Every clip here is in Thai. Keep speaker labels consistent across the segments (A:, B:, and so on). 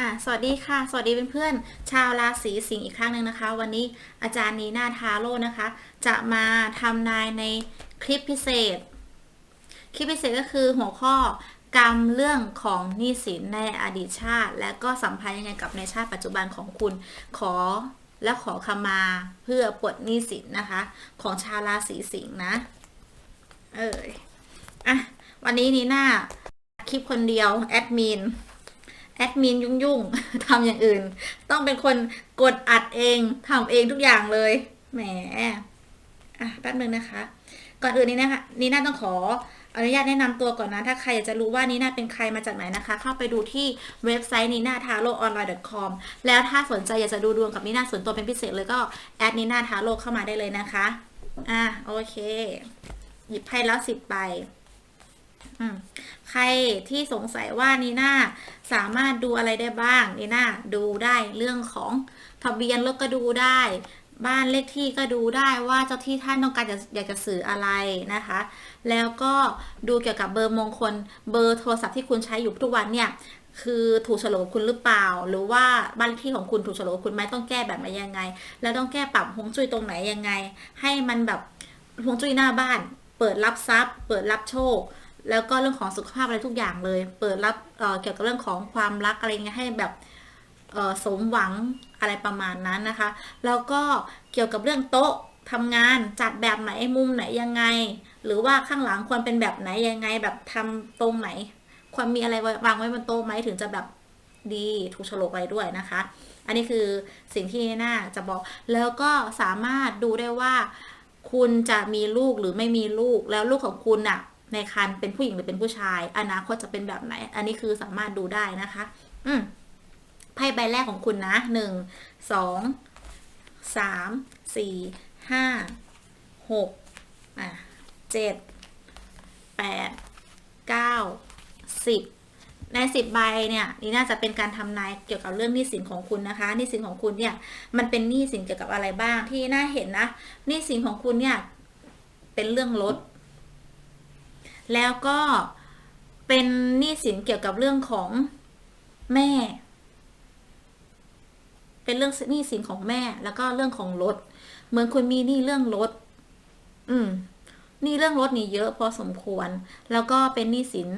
A: อะสวัสดีค่ะ สวัสดีเพื่อนๆ ชาวราศีสิงห์อีกครั้งหนึ่งนะคะ วันนี้อาจารย์นีนาทาโร่นะคะ จะมาทำนายในคลิปพิเศษ คลิปพิเศษก็คือหัวข้อกรรมเรื่องของหนี้สินในอดีตชาติ และก็สัมพันธ์ยังไงกับในชาติปัจจุบันของคุณขอและขอขมาเพื่อปลดหนี้สินนะคะ ของชาวราศีสิงห์นะ เอออะวันนี้นีน่าคลิปคนเดียวแอดมิน แอดมินยุ่งๆทำอย่างอื่น ต้องเป็นคนกดอัดเองทำเองทุกอย่างเลย แหม อะแป๊บนึงนะคะ ก่อนอื่นนี้นะคะนีน่าต้องขออนุญาตแนะนำตัวก่อนนะ ถ้าใครอยากจะรู้ว่านีน่าเป็นใครมาจากไหนนะคะ เข้าไปดูที่เว็บไซต์นีน่าทาโร่ออนไลน์ .com แล้วถ้าสนใจอยากจะดูดวงกับนีน่าส่วนตัวเป็นพิเศษเลยก็แอดนีน่าทาโร่เข้ามาได้เลยนะคะ อะโอเค หยิบไพ่แล้วสิบใบ ใครที่สงสัยว่านีน่าสามารถดูอะไรได้บ้างนีน่าดูได้เรื่องของทะเบียนรถก็ดูได้ บ้านเลขที่ก็ดูได้ว่าเจ้าที่ท่านต้องการจะอยากจะสื่ออะไรนะคะ แล้วก็ดูเกี่ยวกับเบอร์มงคลเบอร์โทรศัพท์ที่คุณใช้อยู่ทุกวันเนี่ยคือถูกฉลกคุณหรือเปล่า หรือว่าบ้านที่ของคุณถูกฉลกคุณไหมต้องแก้แบบไหนยังไง แล้วต้องแก้ปรับฮวงจุ้ยตรงไหนยังไง ให้มันแบบฮวงจุ้ยหน้าบ้าน เปิดรับทรัพย์ เปิดรับโชค แล้วก็เรื่องของสุขภาพอะไรทุกอย่างเลย เปิดรับเเกี่ยวกับเรื่องของความรักอะไรเงี้ยให้แบบสมหวังอะไรประมาณนั้นนะคะ แล้วก็เกี่ยวกับเรื่องโต๊ะทำงานจัดแบบไหนมุมไหนยังไง หรือว่าข้างหลังควรเป็นแบบไหนยังไง แบบทำตรงไหน ควรมีอะไรวางไว้บนโต๊ะไหมถึงจะแบบดีถูกฉลกอะไรด้วยนะคะ อันนี้คือสิ่งที่น่าจะบอก แล้วก็สามารถดูได้ว่า คุณจะมีลูกหรือไม่มีลูกแล้วลูกของคุณน่ะ ในครรภ์เป็นผู้หญิงหรือเป็นผู้ชาย อนาคตจะเป็นแบบไหน อันนี้คือสามารถดูได้นะคะ อืมไพ่ใบแรกของคุณนะหนึ่งสองสามสี่ห้าหกอะเจ็ดแปดเก้าสิบในสิบใบเนี่ยนี่น่าจะเป็นการทำนายเกี่ยวกับเรื่องหนี้สินของคุณนะคะหนี้สินของคุณเนี่ยมันเป็นหนี้สินเกี่ยวกับอะไรบ้างที่น่าเห็นนะหนี้สินของคุณเนี่ยเป็นเรื่องรถ แล้วก็เป็นหนี้สินเกี่ยวกับเรื่องของแม่ เป็นเรื่องหนี้สินของแม่ แล้วก็เรื่องของรถ เหมือนคุณมีหนี้เรื่องรถ อืมหนี้เรื่องรถนี่เยอะพอสมควร แล้วก็เป็นหนี้สิน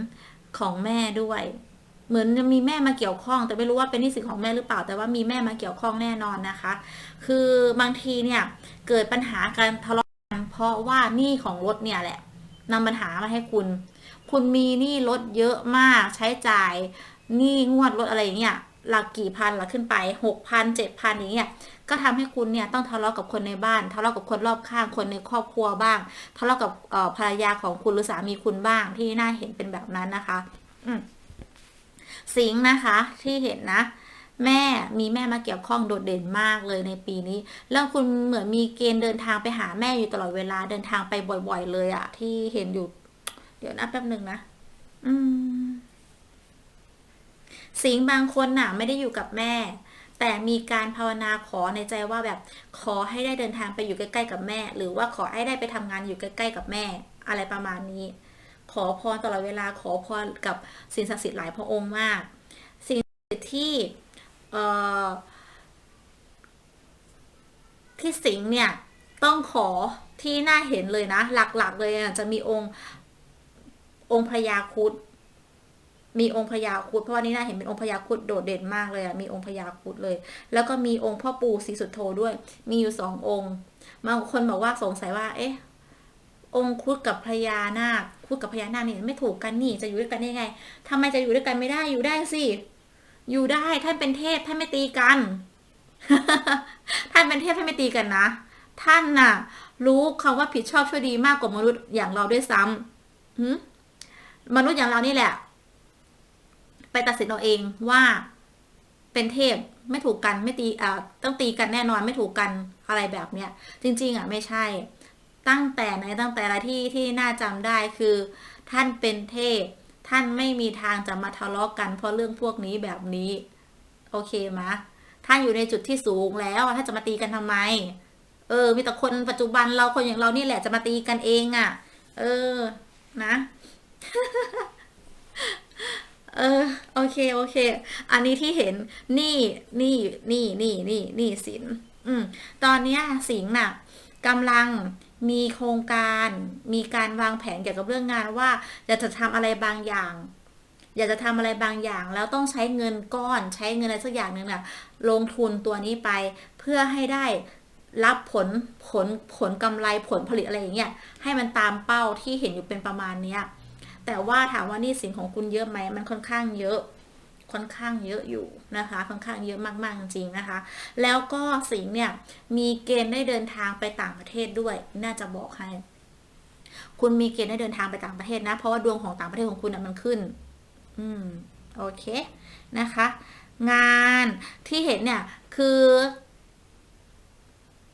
A: ของแม่ด้วย เหมือนจะมีแม่มาเกี่ยวข้อง แต่ไม่รู้ว่าเป็นหนี้สินของแม่หรือเปล่า แต่ว่ามีแม่มาเกี่ยวข้องแน่นอนนะคะ คือบางทีเนี่ย เกิดปัญหาการทะเลาะกันเพราะว่าหนี้ของรถเนี่ยแหละ นำปัญหามาให้คุณ คุณมีหนี้รถเยอะมากใช้จ่ายหนี้งวดรถอะไรอย่างเงี้ยหลักกี่พันหลักขึ้นไปหกพันเจ็ดพันอย่างเงี้ยก็ทำให้คุณเนี่ยต้องทะเลาะกับคนในบ้าน ทะเลาะกับคนรอบข้างคนในครอบครัวบ้าง ทะเลาะกับภรรยาของคุณหรือสามีคุณบ้างที่น่าเห็นเป็นแบบนั้นนะคะ อืสิงนะคะที่เห็นนะ แม่มีแม่มาเกี่ยวข้องโดดเด่นมากเลยในปีนี้ แล้วคุณเหมือนมีเกณฑ์เดินทางไปหาแม่อยู่ตลอดเวลาเดินทางไปบ่อย ๆ เลยอะที่เห็นอยู่ เดี๋ยวนะแป๊บหนึ่งนะอืม สิงบางคนน่ะ ไม่ได้อยู่กับแม่ แต่มีการภาวนาขอในใจว่าแบบขอให้ได้เดินทางไปอยู่ใกล้ ๆ กับแม่ หรือว่าขอให้ได้ไปทำงานอยู่ใกล้ๆกับแม่ อะไรประมาณนี้ ขอพรตลอดเวลาขอพรกับสิ่งศักดิ์สิทธิ์หลายพระองค์มาก สิ่งศักดิ์สิทธิ์ ที่สิงห์เนี่ยต้องขอที่น่าเห็นเลยนะ หลักๆเลยอะจะมีองค์องค์พญาคุดมีองค์พญาคุดเพราะว่านี่น่าเห็นเป็นองค์พญาคุดโดดเด่นมากเลยอะมีองค์พญาคุดเลย แล้วก็มีองค์พ่อปู่ศรีสุโธด้วย มีอยู่สององค์บางคนบอกว่าสงสัยว่า เอ๊ะ องค์คุดกับพญานาคคุดกับพญานาคนี่ยไม่ถูกกันนี่จะอยู่ด้วยกันได้ไงทำไมจะอยู่ด้วยกันไม่ได้อยู่ได้สิ อยู่ได้ท่านเป็นเทพท่านไม่ตีกัน ท่านเป็นเทพท่านไม่ตีกันนะ ท่านน่ะ รู้คำว่าผิดชอบชั่วดีมากกว่ามนุษย์อย่างเราด้วยซ้ำหืมนุษย์อย่างเรานี่แหละ ไปตัดสินเอาเองว่าเป็นเทพไม่ถูกกันไม่ตีอ่าต้องตีกันแน่นอนไม่ถูกกันอะไรแบบเนี้ย จริง ๆอะไม่ใช่ ตั้งแต่ไหนตั้งแต่อะไรที่ที่น่าจำได้คือ ท่านเป็นเทพ ท่านไม่มีทางจะมาทะเลาะกันเพราะเรื่องพวกนี้แบบนี้ โอเคมะท่านอยู่ในจุดที่สูงแล้วท่าจะมาตีกันทำไม เออ มีแต่คนปัจจุบันเราคนอย่างเรานี่แหละจะมาตีกันเองอะ่ะ เออ นะ เออ โอเค โอเค อันนี้ที่เห็น นี่ นี่ นี่ นี่ นี่ นี่สิน อืม ตอนเนี้ยสิงห์น่ะกำลัง มีโครงการ มีการวางแผนเกี่ยวกับเรื่องงานว่าอยากจะทำอะไรบางอย่าง อยากจะทำอะไรบางอย่าง แล้วต้องใช้เงินก้อนใช้เงินอะไรสักอย่างหนึ่งน่ะลงทุนตัวนี้ไปเพื่อให้ได้รับผลผลผลกำไรผลผลิตอะไรอย่างเงี้ยให้มันตามเป้าที่เห็นอยู่เป็นประมาณเนี้ยแต่ว่าถามว่านี่สินของคุณเยอะไหมมันค่อนข้างเยอะ ค่อนข้างเยอะอยู่นะคะ ค่อนข้างเยอะมากๆจริงๆนะคะ แล้วก็สิงเนี่ยมีเกณฑ์ได้เดินทางไปต่างประเทศด้วย น่าจะบอกให้ คุณมีเกณฑ์ได้เดินทางไปต่างประเทศนะ เพราะว่าดวงของต่างประเทศของคุณนะมันขึ้น อืม โอเค นะคะ งานที่เห็นเนี่ยคือ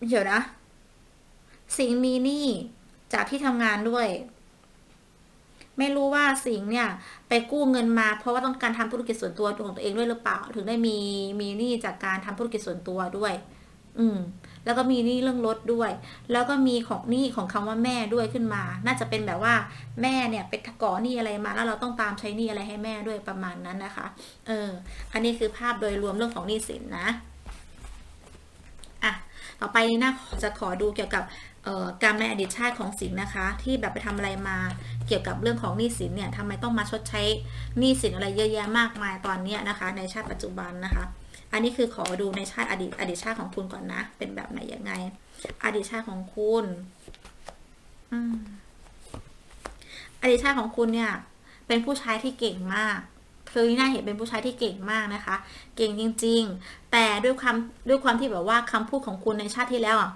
A: เดี๋ยวนะ สิงมีหนี้จากที่ทำงานด้วย ไม่รู้ว่าสิงเนี่ยไปกู้เงินมา เพราะว่าต้องการทำธุรกิจส่วนตัวของตัวเองด้วยหรือเปล่า ถึงได้มีมีหนี้จากการทำธุรกิจส่วนตัวด้วย อืม แล้วก็มีหนี้เรื่องรถด้วย แล้วก็มีของหนี้ของคำว่าแม่ด้วยขึ้นมา น่าจะเป็นแบบว่าแม่เนี่ยไปก่อหนี้อะไรมา แล้วเราต้องตามใช้หนี้อะไรให้แม่ด้วยประมาณนั้นนะคะ เออ อันนี้คือภาพโดยรวมเรื่องของหนี้สินนะ อะ ต่อไปนี่นะจะขอดูเกี่ยวกับ กรรมในอดีตชาติของสิงห์นะคะ ที่แบบไปทำอะไรมาเกี่ยวกับเรื่องของหนี้สินเนี่ยทำไมต้องมาชดใช้หนี้สินอะไรเยอะแยะมากมายตอนนี้นะคะ ในชาติปัจจุบันนะคะ อันนี้คือขอดูในชาติอดีตอดีตชาติของคุณก่อนนะ เป็นแบบไหนยังไง อดีตชาติของคุณอดีตชาติของคุณเนี่ย เป็นผู้ชายที่เก่งมากคือน่าเห็นเป็นผู้ชายที่เก่งมากนะคะ เก่งจริง ๆ แต่ด้วยความด้วยความที่แบบว่าคำพูดของคุณในชาติที่แล้วอะ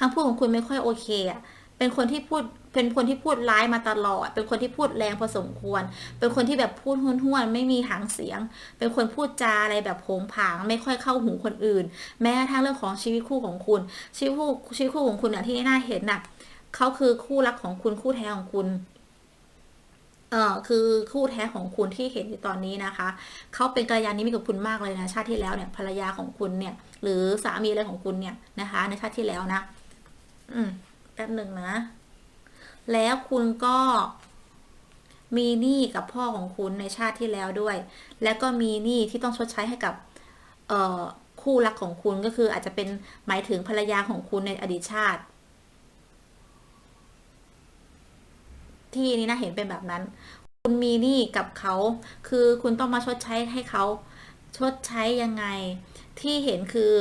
A: คำพูดของคุณไม่ค่อยโอเคอะเป็นคนที่พูดเป็นคนที่พูดร้ายมาตลอด เป็นคนที่พูดแรงพอสมควร เป็นคนที่แบบพูดห้วนๆไม่มีหางเสียง เป็นคนพูดจาอะไรแบบโผงผาง ไม่ค่อยเข้าหูคนอื่น แม้กระทั่งเรื่องของชีวิตคู่ของคุณ ชีวิตคู่ชีวิตคู่ของคุณอะที่น่าเห็นน่ะเขาคือคู่รักของคุณคู่แท้ของคุณเออคือคู่แท้ของคุณที่เห็นอยู่ตอนนี้นะคะ เขาเป็นกัลยาณมิตรกับคุณมากเลยนะชาติที่แล้วเนี่ยภรรยาของคุณเนี่ย หรือสามีอะไรของคุณเนี่ยนะคะ ในชาติที่แล้วนะ อืมแป๊บหนึ่งนะ แล้วคุณก็มีหนี้กับพ่อของคุณในชาติที่แล้วด้วย แล้วก็มีหนี้ที่ต้องชดใช้ให้กับเออคู่รักของคุณก็คืออาจจะเป็นหมายถึงภรรยาของคุณในอดีตชาติ ที่นี่นะเห็นเป็นแบบนั้น คุณมีหนี้กับเขา คือคุณต้องมาชดใช้ให้เขาชดใช้ยังไง ที่เห็นคือ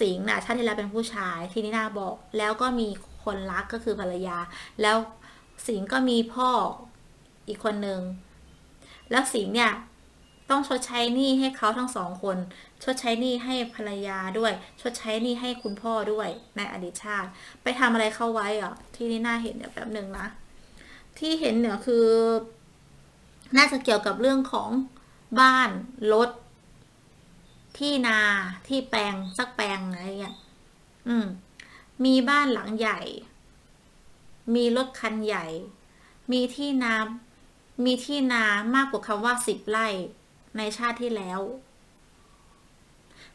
A: สิงห์นะชาติที่แล้วเป็นผู้ชายที่นี่นาบอก แล้วก็มีคนรักก็คือภรรยา แล้วสิงห์ก็มีพ่ออีกคนหนึ่งแล้วสิงห์เนี่ยต้องชดใช้หนี้ให้เขาทั้งสองคน ชดใช้หนี้ให้ภรรยาด้วย ชดใช้หนี้ให้คุณพ่อด้วยในอดีตชาติ ไปทำอะไรเข้าไว้อะที่นี่น่าเห็นเดี๋ยวแป๊บหนึ่งนะที่เห็นเนี่ยคือ น่าจะเกี่ยวกับเรื่องของบ้านรถ ที่นาที่แปลงสักแปลงอะไรเงี้ยอืม มีบ้านหลังใหญ่ มีรถคันใหญ่ มีที่นา มีที่นามากกว่าคำว่าสิบไร่ในชาติที่แล้ว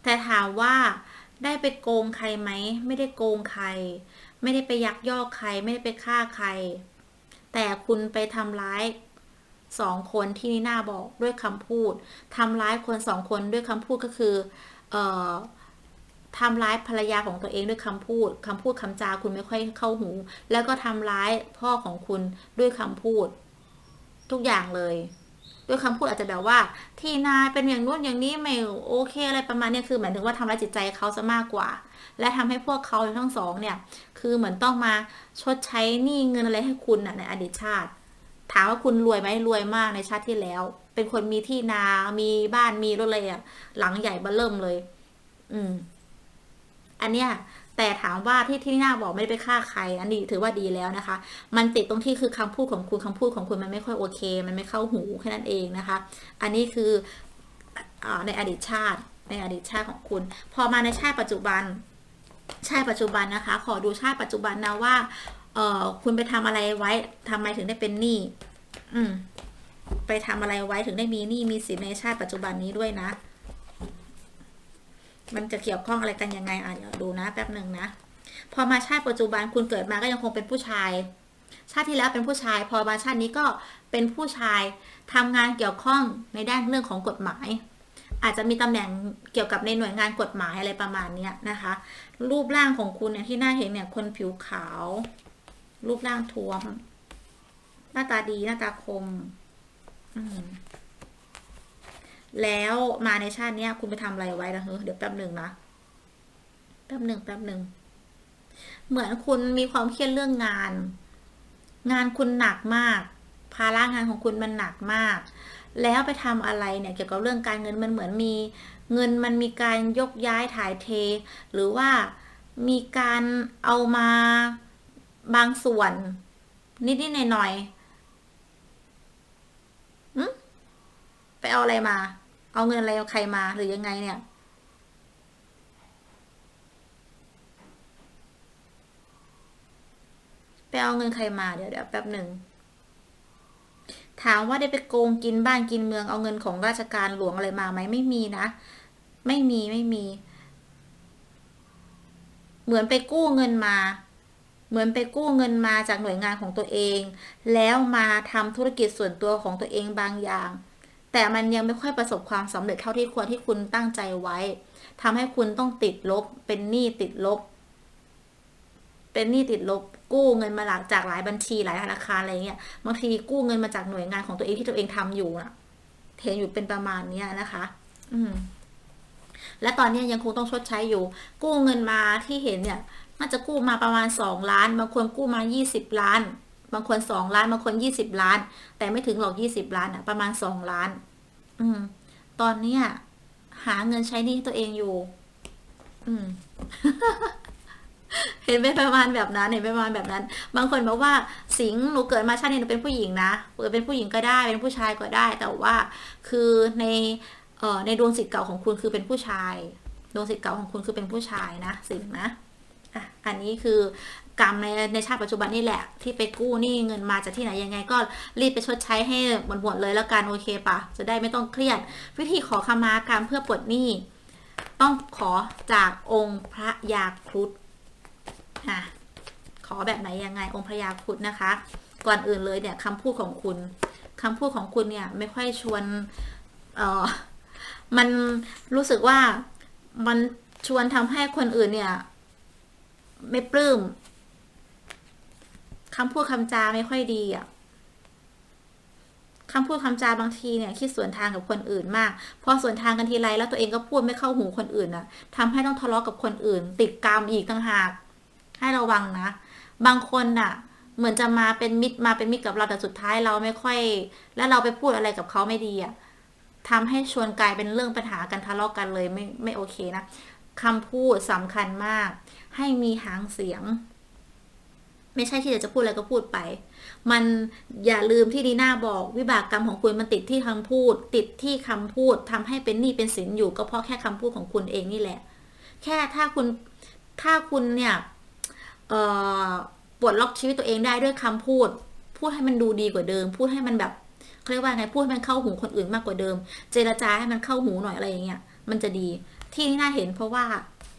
A: แต่ถามว่าได้ไปโกงใครไหม ไม่ได้โกงใคร ไม่ได้ไปยักยอกใคร ไม่ได้ไปฆ่าใคร แต่คุณไปทำร้าย สองคนที่นี่น่าบอกด้วยคำพูดทำร้ายคนสองคนด้วยคำพูดก็คือเอ่อทำร้ายภรรยาของตัวเองด้วยคำพูดคำพูดคำจาคุณไม่ค่อยเข้าหู แล้วก็ทำร้ายพ่อของคุณด้วยคำพูด ทุกอย่างเลย ด้วยคำพูดอาจจะแบบว่า ที่นายเป็นอย่างนู้นอย่างนี้ไม่โอเคอะไรประมาณนี้คือหมายถึงว่าทำร้ายจิตใจเขาซะมากกว่า และทำให้พวกเขาทั้งสองเนี่ย คือเหมือนต้องมาชดใช้หนี้เงินอะไรให้คุณนะในอดีตชาติ ถามว่าคุณรวยไหมรวยมากในชาติที่แล้ว เป็นคนมีที่นา มีบ้านมีรถเลยอะหลังใหญ่เบ้อเริ่มเลย อืม อันเนี้ยแต่ถามว่าที่ที่น้าบอกไม่ได้ไปฆ่าใคร อันนี้ถือว่าดีแล้วนะคะ มันติดตรงที่คือคำพูดของคุณคำพูดของคุณมันไม่ค่อยโอเค มันไม่เข้าหูแค่นั้นเองนะคะ อันนี้คืออในอดีตชาติ ในอดีตชาติของคุณ พอมาในชาติปัจจุบัน ชาติปัจจุบันนะคะ ขอดูชาติปัจจุบันนะว่า เออคุณไปทำอะไรไว้ทำไมถึงได้เป็นหนี้อืม ไปทำอะไรไว้ถึงได้มีหนี้มีสินในชาติปัจจุบันนี้ด้วยนะ มันจะเกี่ยวข้องอะไรกันยังไงอะเดี๋ยวดูนะแป๊บหนึ่งนะพอมาชาติปัจจุบันคุณเกิดมาก็ยังคงเป็นผู้ชาย ชาติที่แล้วเป็นผู้ชาย พอมาชาตินี้ก็เป็นผู้ชายทำงานเกี่ยวข้องในด้านเรื่องของกฎหมาย อาจจะมีตำแหน่งเกี่ยวกับในหน่วยงานกฎหมายอะไรประมาณเนี้ยนะคะ รูปร่างของคุณเนี่ยที่น่าเห็นเนี่ยคนผิวขาว รูปร่างท้วม หน้าตาดีหน้าตาคมแล้วมาในชาติเนี้ย คุณไปทำอะไรไว้นะเฮ้เดี๋ยวแป๊บหนึ่งนะแป๊บหนึ่งแป๊บหนึ่งเหมือนคุณมีความเครียดเรื่องงาน งานคุณหนักมาก ภาระงานของคุณมันหนักมาก แล้วไปทำอะไรเนี่ยเกี่ยวกับเรื่องการเงินมันเหมือนมี เงินมันมีการยกย้ายถ่ายเท หรือว่ามีการเอามา บางส่วน นิดๆหน่อยๆอืมไปเอาอะไรมา เอาเงินอะไรเอาใครมาหรือยังไงเนี่ยไปเอาเงินใครมาเดี๋ยวเดี๋ยวแป๊บหนึ่งถามว่าได้ไปโกงกินบ้านกินเมืองเอาเงินของราชการหลวงอะไรมาไหมไม่มีนะ ไม่มีไม่มี เหมือนไปกู้เงินมา เหมือนไปกู้เงินมาจากหน่วยงานของตัวเอง แล้วมาทำธุรกิจส่วนตัวของตัวเองบางอย่าง แต่มันยังไม่ค่อยประสบความสำเร็จเท่าที่ควรที่คุณตั้งใจไว้ทำให้คุณต้องติดลบ เป็นหนี้ติดลบ เป็นหนี้ติดลบ กู้เงินมาหลักจากหลายบัญชีหลายธนาคารอะไรเงี้ยบางทีกู้เงินมาจากหน่วยงานของตัวเองที่ตัวเองทำอยู่นะเห็นอยู่เป็นประมาณเนี้ยนะคะ อืมและตอนนี้ยังคงต้องชดใช้อยู่ กู้เงินมาที่เห็นเนี่ย น่าจะกู้มาประมาณสองล้าน บางคนกู้มายี่สิบล้าน บางคนสองล้าน บางคนยี่สิบล้าน แต่ไม่ถึงหรอกยี่สิบล้านอะประมาณสองล้าน อืม ตอนเนี้ยหาเงินใช้หนี้ให้ตัวเองอยู่ อืม เห็นเป็นประมาณแบบนั้น เห็นเป็นประมาณแบบนั้น บางคนบอกว่าสิงห์หนูเกิดมาชาตินี้หนูเป็นผู้หญิงนะเกิดเป็นผู้หญิงก็ได้ เป็นผู้ชายก็ได้ แต่ว่า คือในเอ่อในดวงสิทธิ์เก่าของคุณคือเป็นผู้ชาย ดวงสิทธิ์เก่าของคุณคือเป็นผู้ชายนะสิงห์นะ อะอันนี้คือกรรมในในชาติปัจจุบันนี่แหละ ที่ไปกู้หนี้เงินมาจากที่ไหนยังไง ก็รีบไปชดใช้ให้หมดเลยแล้วกันโอเคปะจะได้ไม่ต้องเครียด วิธีขอขมากรรมเพื่อปลดหนี้ ต้องขอจากองค์พระยาครุฑอะขอแบบไหนยังไงองค์พระยาครุฑนะคะ ก่อนอื่นเลยเนี่ยคำพูดของคุณคำพูดของคุณเนี่ยไม่ค่อยชวนเออมันรู้สึกว่ามันชวนทำให้คนอื่นเนี่ย ไม่ปลื้มคำพูดคำจาไม่ค่อยดีอะคำพูดคำจาบางทีเนี่ยคิดสวนทางกับคนอื่นมาก พอสวนทางกันทีไรแล้วตัวเองก็พูดไม่เข้าหูคนอื่นน่ะทำให้ต้องทะเลาะกับคนอื่น ติดกรรมอีกต่างหาก ให้ระวังนะ บางคนน่ะ เหมือนจะมาเป็นมิตรมาเป็นมิตรกับเราแต่สุดท้ายเราไม่ค่อย แล้วเราไปพูดอะไรกับเขาไม่ดีอะทำให้ชวนกลายเป็นเรื่องปัญหากันทะเลาะกันเลยไม่ไม่โอเคนะคำพูดสำคัญมาก ให้มีหางเสียง ไม่ใช่ที่จะพูดอะไรก็พูดไป มันอย่าลืมที่ดีน่าบอกวิบากกรรมของคุณมันติดที่คำพูด ติดที่คำพูดทำให้เป็นหนี้เป็นสินอยู่ ก็เพราะแค่คำพูดของคุณเองนี่แหละ แค่ถ้าคุณถ้าคุณเนี่ยเออปลดล็อกชีวิตตัวเองได้ด้วยคำพูด พูดให้มันดูดีกว่าเดิม พูดให้มันแบบเขาเรียกว่าไงพูดให้มันเข้าหูคนอื่นมากกว่าเดิม เจรจาให้มันเข้าหูหน่อยอะไรอย่างเงี้ยมันจะดีที่นี่น่าเห็นเพราะว่า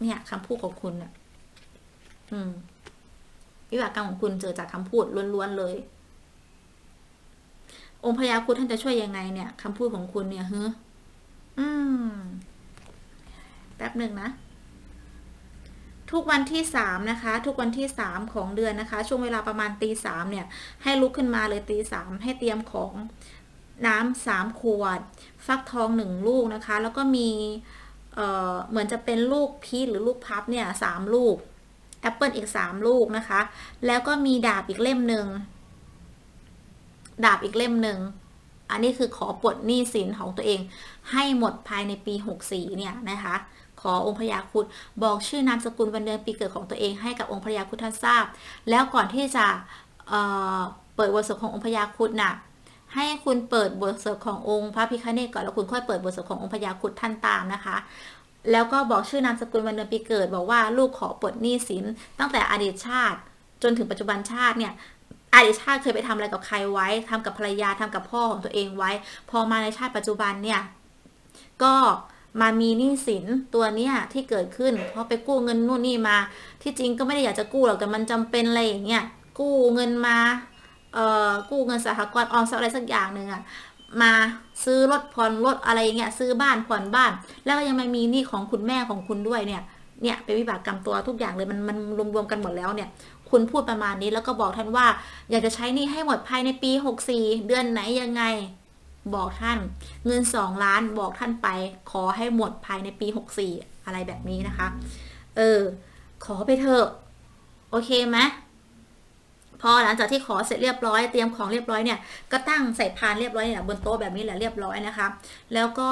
A: เนี่ยคำพูดของคุณเนี่ย อืมวิบากกรรมของคุณเจอจากคำพูดล้วนๆเลย องค์พญาครุฑท่านจะช่วยยังไงเนี่ยคำพูดของคุณเนี่ยเฮ้ออืม แป๊บหนึ่งนะ ทุกวันที่สามนะคะ ทุกวันที่สามของเดือนนะคะ ช่วงเวลาประมาณตีสามเนี่ย ให้ลุกขึ้นมาเลยตีสามให้เตรียมของน้ำสามขวด ฟักทองหนึ่งลูกนะคะ แล้วก็มีเเหมือนจะเป็นลูกพีชหรือลูกพับเนี่ยสามลูก แอปเปิลอีกสามลูกนะคะ แล้วก็มีดาบอีกเล่มหนึ่ง ดาบอีกเล่มหนึ่ง อันนี้คือขอปลดหนี้สินของตัวเอง ให้หมดภายในปี 64 เนี่ยนะคะ ขอองค์พญาครุฑบอกชื่อนามสกุลวันเดือนปีเกิดของตัวเองให้กับองค์พญาครุฑท่านทราบ แล้วก่อนที่จะเเปิดบทสวดขององค์พญาครุฑน่ะให้คุณเปิดบทสวดขององค์พระพิฆเนศก่อนแล้วคุณค่อยเปิดบทสวดขององค์พญาครุฑท่านตามนะคะ แล้วก็บอกชื่อนามสกุลวันเดือนปีเกิด บอกว่าลูกขอปลดหนี้สิน ตั้งแต่อดีตชาติ จนถึงปัจจุบันชาติเนี่ยอดีตชาติเคยไปทำอะไรกับใครไว้ทำกับภรรยาทำกับพ่อของตัวเองไว้ พอมาในชาติปัจจุบันเนี่ยก็มามีหนี้สินตัวเนี้ยที่เกิดขึ้น เพราะไปกู้เงินนู่นนี่มา ที่จริงก็ไม่ได้อยากจะกู้หรอกแต่มันจำเป็นอะไรอย่างเงี้ยกู้เงินมาเอ่อกู้เงินสหกรณ์ออมทรัพย์อะไรสักอย่างหนึ่งอะ มาซื้อรถผ่อนรถอะไรเงี้ยซื้อบ้านผ่อนบ้าน แล้วก็ยังไม่มีหนี้ของคุณแม่ของคุณด้วยเนี่ยเนี่ยเป็นวิบากกรรมตัวทุกอย่างเลยมันมันรวมๆกันหมดแล้วเนี่ย คุณพูดประมาณนี้แล้วก็บอกท่านว่า อยากจะใช้หนี้ให้หมดภายในปี 64 เดือนไหนยังไง บอกท่าน เงิน 2 ล้านบอกท่านไป ขอให้หมดภายในปี 64 อะไรแบบนี้นะคะ เออ ขอไปเถอะ โอเคไหม พอหลังจากที่ขอเสร็จเรียบร้อยเตรียมของเรียบร้อยเนี่ยก็ตั้งใส่พานเรียบร้อยเนี่ยบนโต๊ะแบบนี้แหละเรียบร้อยนะคะแล้วก็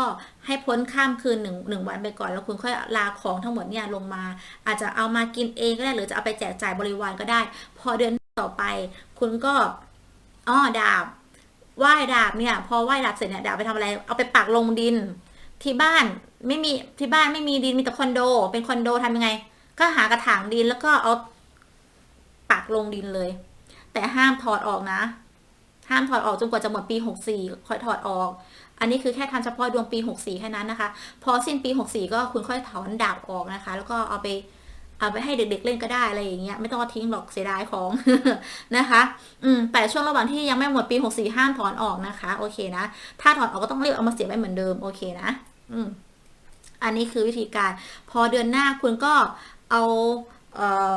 A: ให้พ้นข้ามคืนหนึ่งหนึ่งวันไปก่อน แล้วคุณค่อยลาของทั้งหมดเนี่ยลงมา อาจจะเอามากินเองก็ได้หรือจะเอาไปแจกจ่ายบริวารก็ได้ พอเดือนต่อไป คุณก็อ้อดาบไหว้ดาบเนี่ยพอไหว้ดาบเสร็จเนี่ยดาบไปทำอะไร เอาไปปักลงดิน ที่บ้านไม่มีที่บ้านไม่มีดินมีแต่คอนโด เป็นคอนโดทำยังไง ก็หากระถางดินแล้วก็เอาปักลงดินเลย แต่ห้ามถอดออกนะ ห้ามถอดออกจนกว่าจะหมดปี 64 ค่อยถอดออก อันนี้คือแค่ทำเฉพาะดวงปี 64 แค่นั้นนะคะ พอสิ้นปี 64 ก็คุณค่อยถอนดาบออกนะคะ แล้วก็เอาไปเอาไปให้เด็กๆเล่นก็ได้อะไรอย่างเงี้ยไม่ต้องทิ้งหรอกเสียดายของนะคะ อืมแต่ช่วงระหว่างที่ยังไม่หมดปี 64 ห้ามถอนออกนะคะ โอเคนะ ถ้าถอนออกก็ต้องเรียบเอามาเสียบไว้เหมือนเดิมโอเคนะ อืมอันนี้คือวิธีการ พอเดือนหน้าคุณก็เอาเออ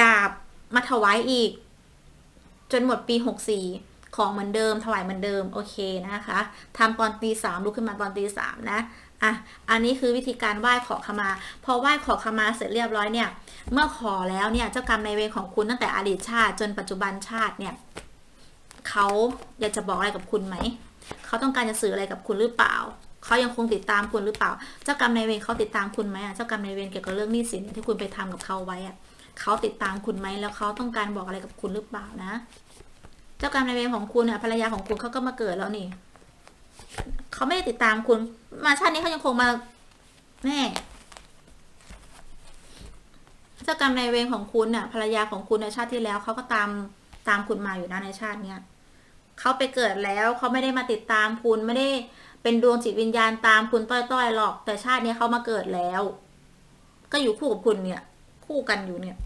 A: ดาบมาถวายอีก จนหมดปี 64 ของเหมือนเดิม ถวายเหมือนเดิม โอเคนะคะทำตอนตีสามลุกขึ้นมาตอนตีสามนะอะ อันนี้คือวิธีการไหว้ขอขมา พอไหว้ขอขมาเสร็จเรียบร้อยเนี่ย เมื่อขอแล้วเนี่ย เจ้ากรรมนายเวรของคุณตั้งแต่อดีตชาติ จนปัจจุบันชาติเนี่ย เขาอยากจะบอกอะไรกับคุณไหม เขาต้องการจะสื่ออะไรกับคุณหรือเปล่า เขายังคงติดตามคุณหรือเปล่า เจ้ากรรมนายเวรเขาติดตามคุณไหมอะ เจ้ากรรมนายเวรเกี่ยวกับเรื่องหนี้สินที่คุณไปทำกับเขาไว้อะ เขาติดตามคุณไหมแล้วเขาต้องการบอกอะไรกับคุณหรือเปล่านะ เจ้ากรรมนายเวรของคุณเนี่ยภรรยาของคุณเขาก็มาเกิดแล้วนี่เขาไม่ได้ติดตามคุณ มาชาตินี้เขายังคงมาแน่เจ้ากรรมนายเวรของคุณน่ะภรรยาของคุณในชาติที่แล้วเขาก็ตามตามคุณมาอยู่นะในชาติเนี้ยเขาไปเกิดแล้วเขาไม่ได้มาติดตามคุณไม่ได้เป็นดวงจิตวิญญาณตามคุณต้อยๆหรอก แต่ชาตินี้เขามาเกิดแล้ว ก็อยู่คู่กับคุณเนี่ย คู่กันอยู่เนี่ย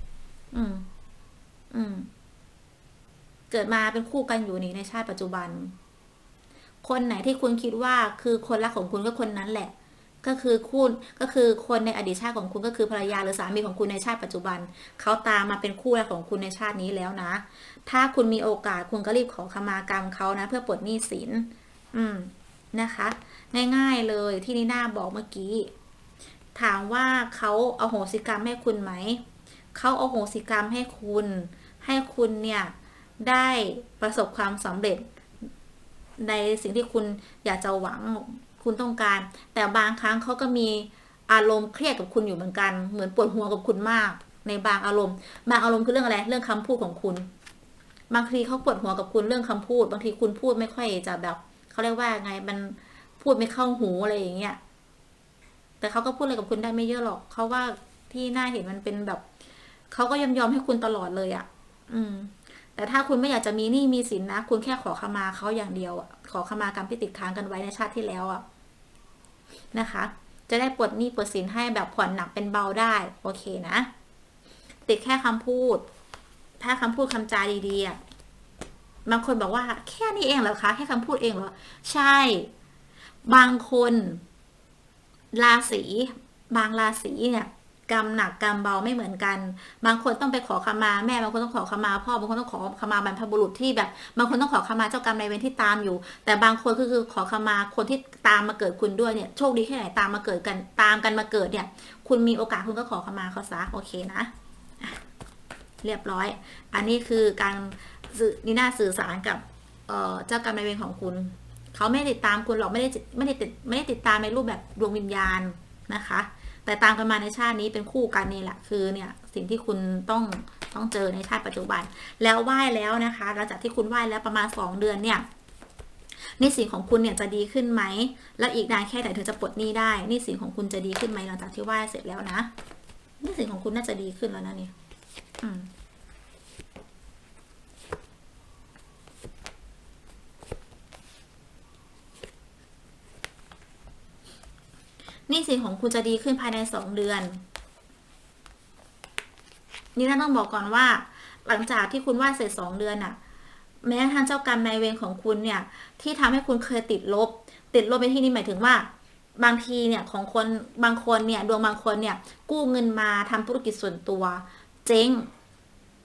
A: อืม อืม เกิดมาเป็นคู่กันอยู่นี่ในชาติปัจจุบัน คนไหนที่คุณคิดว่าคือคนรักของคุณก็คนนั้นแหละ ก็คือคุณก็คือคนในอดีตชาติของคุณก็คือภรรยาหรือสามีของคุณในชาติปัจจุบัน เขาตามมาเป็นคู่รักของคุณในชาตินี้แล้วนะ ถ้าคุณมีโอกาสคุณก็รีบขอขมากรรมเขานะ เพื่อปลดหนี้สิน อืม นะคะ ง่ายๆเลยที่นีน่าบอกเมื่อกี้ ถามว่าเขาเอาโหสิกรรมให้คุณไหม เขาเอาโหสิกรรมให้คุณ ให้คุณเนี่ย ได้ประสบความสำเร็จ ในสิ่งที่คุณอยากจะหวังคุณต้องการ แต่บางครั้งเขาก็มีอารมณ์เครียดกับคุณอยู่เหมือนกัน เหมือนปวดหัวกับคุณมาก ในบางอารมณ์ บางอารมณ์คือเรื่องอะไร เรื่องคำพูดของคุณ บางทีเขาปวดหัวกับคุณเรื่องคำพูด บางทีคุณพูดไม่ค่อยจะแบบเขาเรียกว่าไง มันพูดไม่เข้าหูอะไรอย่างเงี้ย แต่เขาก็พูดอะไรกับคุณได้ไม่เยอะหรอก เขาว่าที่น่าเห็นมันเป็นแบบ เขาก็ยอมยอมให้คุณตลอดเลยอะ่ะ อืม แต่ถ้าคุณไม่อยากจะมีหนี้มีสินนะ คุณแค่ขอขมาเขาอย่างเดียวอะขอขมากรรมที่ติดค้างกันไว้ในชาติที่แล้วอะนะคะ จะได้ปลดหนี้ปลดสินให้แบบผ่อนหนักเป็นเบาได้ โอเคนะ ติดแค่คำพูด ถ้าคำพูดคำจาดีๆอะบางคนบอกว่าแค่นี้เองเหรอคะ แค่คำพูดเองเหรอ ใช่ บางคน ราศี บางราศีเนี่ย กรรมหนักกรรมเบาไม่เหมือนกัน บางคนต้องไปขอขมาแม่บางคนต้องขอขมาพ่อบางคนต้องขอขมาบรรพบุรุษที่แบบ บางคนต้องขอขมาเจ้ากรรมนายเวรที่ตามอยู่ แต่บางคนก็คือขอขมาคนที่ตามมาเกิดคุณด้วยเนี่ยโชคดีแค่ไหนตามมาเกิดกันตามกันมาเกิดเนี่ย คุณมีโอกาสคุณก็ขอขมาเขาซะโอเคนะ เรียบร้อย อันนี้คือการนี่น่าสื่อสารกับเจ้ากรรมนายเวรของคุณเขาไม่ได้ติดตามคุณหรอกไม่ได้ไม่ได้ติดไม่ได้ติดตามในรูปแบบดวงวิญญาณนะคะ แต่ตามกันมาในชาตินี้เป็นคู่กันนี่แหละคือเนี่ยสิ่งที่คุณต้องต้องเจอในชาติปัจจุบัน แล้วไหว้แล้วนะคะหลังจากที่คุณไหว้แล้วประมาณสองเดือนเนี่ยนี่สินของคุณเนี่ยจะดีขึ้นไหม แล้วอีกนานแค่ไหนถึงจะปลดหนี้ได้นี่สินของคุณจะดีขึ้นไหมหลังจากที่ไหว้เสร็จแล้วนะนี่สินของคุณน่าจะดีขึ้นแล้วนะเนี่ยอืม นี้สินของคุณจะดีขึ้นภายในสองเดือน นี่น่าต้องบอกก่อนว่า หลังจากที่คุณไหว้เสร็จสองเดือนอะแม้ท่างเจ้ากรรมนายเวรของคุณเนี่ย ที่ทำให้คุณเคยติดลบ ติดลบในที่นี้หมายถึงว่า บางทีเนี่ยของคนบางคนเนี่ยดวงบางคนเนี่ย กู้เงินมาทำธุรกิจส่วนตัว เจ๊ง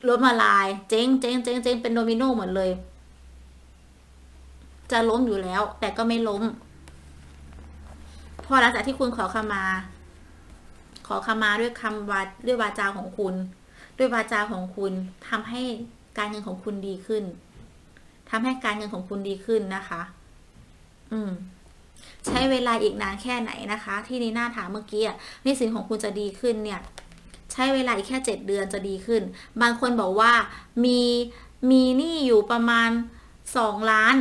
A: ล้มละลาย เจ๊งเจ๊งเจ๊งเจ๊งเป็นโดมิโนหมดเลย จะล้มอยู่แล้ว แต่ก็ไม่ล้ม พอหลังจากที่คุณขอขมา ขอขมาด้วยคำวาด้วยวาจาของคุณ ด้วยวาจาของคุณทำให้การเงินของคุณดีขึ้นทำให้การเงินของคุณดีขึ้นนะคะ อืม ใช้เวลาอีกนานแค่ไหนนะคะ ที่นีน่าถามเมื่อกี้อะนี่สินของคุณจะดีขึ้นเนี่ย ใช้เวลาอีกแค่เจ็ดเดือนจะดีขึ้น บางคนบอกว่ามีมีหนี้อยู่ประมาณสองล้าน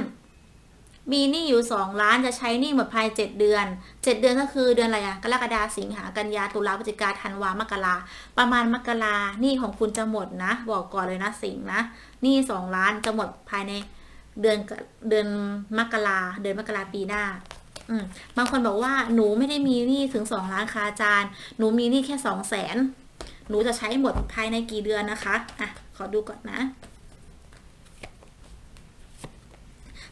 A: มีหนี้อยู่สองล้านจะใช้หนี้หมดภายเจ็ดเดือนเจ็ดเดือนก็คือเดือนอะไรอะกรกฎาสิงหากันยาตุลาพฤศจิกาธันวามกราประมาณมกราหนี้ของคุณจะหมดนะ บอกก่อนเลยนะสิงนะหนี้สองล้านจะหมดภายในเดือนเดือนมกราเดือนมกราปีหน้าอืบางคนบอกว่าหนูไม่ได้มีหนี้ถึงสองล้านค่ะอาจารย์ หนูมีหนี้แค่สองแสนหนูจะใช้หมดภายในกี่เดือนนะคะอะขอดูก่อนนะ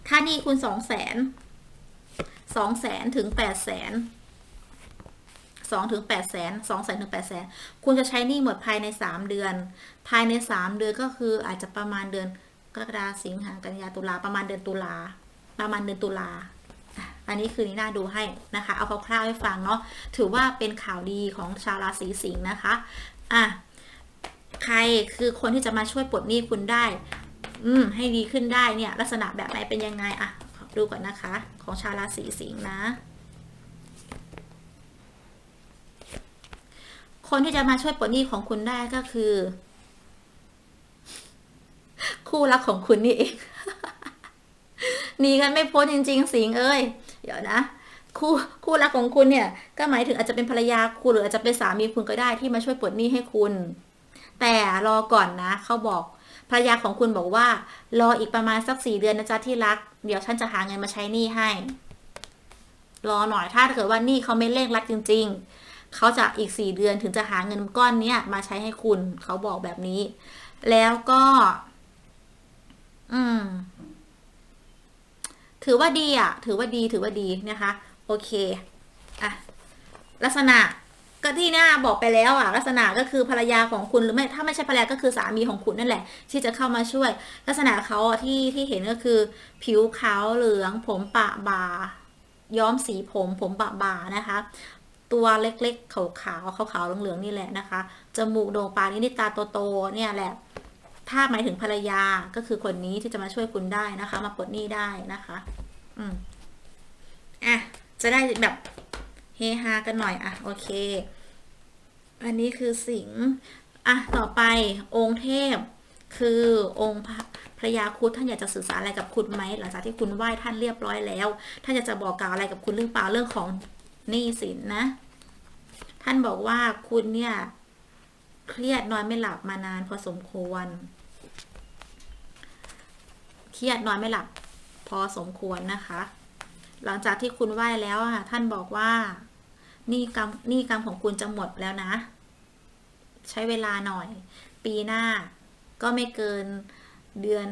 A: ถ้าหนี้คุณสองแสนสองแสนถึงแปดแสนสองถึงแปดแสนสองแสนถึงแปดแสนคุณจะใช้หนี้หมดภายในสามเดือน ภายในสามเดือนก็คืออาจจะประมาณเดือนกรกฎาสิงหากันยาตุลาประมาณเดือนตุลาประมาณเดือนตุลาอันนี้คือนี่น่าดูให้นะคะ เอาคร่าวๆให้ฟังเนาะถือว่าเป็นข่าวดีของชาวราศีสิงห์นะคะอะใครคือคนที่จะมาช่วยปลดหนี้คุณได้ อืมให้ดีขึ้นได้เนี่ย ลักษณะแบบไหนเป็นยังไงอะดูก่อนนะคะ ของชาวราศีสิงห์นะ คนที่จะมาช่วยปลดหนี้ของคุณได้ก็คือ คู่รักของคุณนี่เองหนีกันไม่พ้นจริง ๆ สิงห์เอ้ยเดี๋ยวนะคู่คู่รักของคุณเนี่ย ก็หมายถึงอาจจะเป็นภรรยาคุณหรืออาจจะเป็นสามีคุณก็ได้ที่มาช่วยปลดหนี้ให้คุณ แต่รอก่อนนะเขาบอก รรยาของคุณบอกว่า รออีกประมาณสักสี่เดือนนะจ๊ะที่รัก เดี๋ยวฉันจะหาเงินมาใช้หนี้ให้ รอหน่อยถ้าเกิดว่าหนี้เขาไม่เร่งรัดจริง ๆ เขาจะอีกสี่เดือนถึงจะหาเงินก้อนเนี้ยมาใช้ให้คุณเขาบอกแบบนี้ แล้วก็ อืม ถือว่าดีอะ ถือว่าดีถือว่าดีนะคะ โอเค อะ ลักษณะ ก็ที่หน้าบอกไปแล้วอะลักษณะก็คือภรรยาของคุณหรือไม่ถ้าไม่ใช่ภรรยาก็คือสามีของคุณนั่นแหละ ที่จะเข้ามาช่วย ลักษณะเขาที่ที่เห็นก็คือ ผิวขาวเหลือง ผมปะบ่าย้อมสีผม ผมปะบ่านะคะ ตัวเล็กๆขาวขาวขาวขาวเหลืองๆนี่แหละนะคะจมูกโด่งปากนิดๆตาโตๆเนี่ยแหละ ถ้าหมายถึงภรรยาก็คือคนนี้ที่จะมาช่วยคุณได้นะคะ มาปลดหนี้ได้นะคะ อืมอะจะได้แบบเฮฮากันหน่อยอะโอเค อันนี้คือสิงห์อะต่อไปองค์เทพ คือองค์พระพระยาครุฑท่านอยากจะสื่อสารอะไรกับคุณไหมหลังจากที่คุณไหว้ท่านเรียบร้อยแล้ว ท่านอยากจะบอกกล่าวอะไรกับคุณเรื่องเปล่าเรื่องของหนี้สินนะ ท่านบอกว่าคุณเนี่ยเครียดนอนไม่หลับมานานพอสมควร เครียดนอนไม่หลับ พอสมควรนะคะ หลังจากที่คุณไหว้แล้วอะท่านบอกว่านี่กรรมนี่กรรมของคุณจะหมดแล้วนะ ใช้เวลาหน่อย ปีหน้าก็ไม่เกินเดือน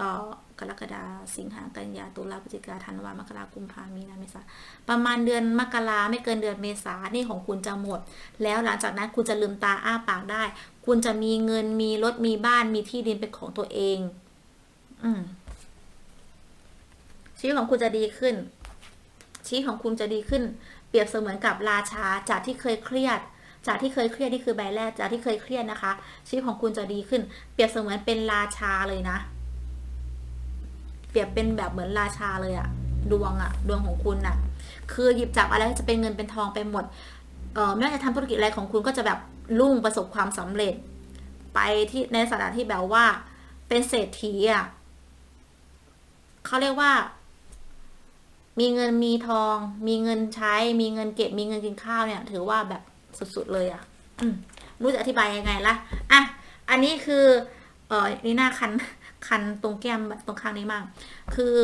A: ออกรกฎาสิงหากันยาตุลาพฤศจิกาธันวามกรากุมภามีนาเมษาประมาณเดือนมกราไม่เกินเดือนเมษานี่ของคุณจะหมด แล้วหลังจากนั้นคุณจะลืมตาอ้าปากได้ คุณจะมีเงินมีรถมีบ้านมีที่ดินเป็นของตัวเอง อืมชีวิตของคุณจะดีขึ้น ชีวิตของคุณจะดีขึ้น เปรียบเสมือนกับราชาจากที่เคยเครียด จากที่เคยเครียดนี่คือใบแรกจากที่เคยเครียดนะคะ ชีวิตของคุณจะดีขึ้น เปรียบเสมือนเป็นราชาเลยนะ เปรียบเป็นแบบเหมือนราชาเลยอะดวงอะดวงของคุณอะคือหยิบจับอะไรจะเป็นเงินเป็นทองไปหมดเออไม่ว่าจะทำธุรกิจอะไรของคุณก็จะแบบรุ่งประสบความสำเร็จ ไปที่ในสถานที่แบบว่า เป็นเศรษฐีอะเขาเรียกว่ามีเงินมีทอง มีเงินใช้ มีเงินเก็บ มีเงินกินข้าวเนี่ย ถือว่าแบบ สุดๆเลยอะ่ะรู้จะอธิบายยังไงล่ะอะ อันนี้คือ เออนี่หน้าคัน คันตรงแก้มตรงข้างนี้มากคือ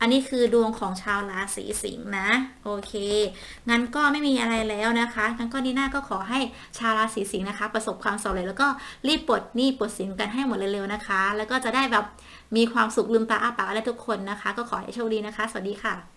A: อันนี้คือดวงของชาวราศีสิงห์นะ โอเค งั้นก็ไม่มีอะไรแล้วนะคะ งั้นก็นีน่าก็ขอให้ชาวราศีสิงห์นะคะ ประสบความสำเร็จแล้วก็รีบปลดหนี้ปลดสินกันให้หมดเร็วๆนะคะ แล้วก็จะได้แบบมีความสุขลืมตาอ้าปากอะไรทุกคนนะคะ ก็ขอให้โชคดีนะคะ สวัสดีค่ะ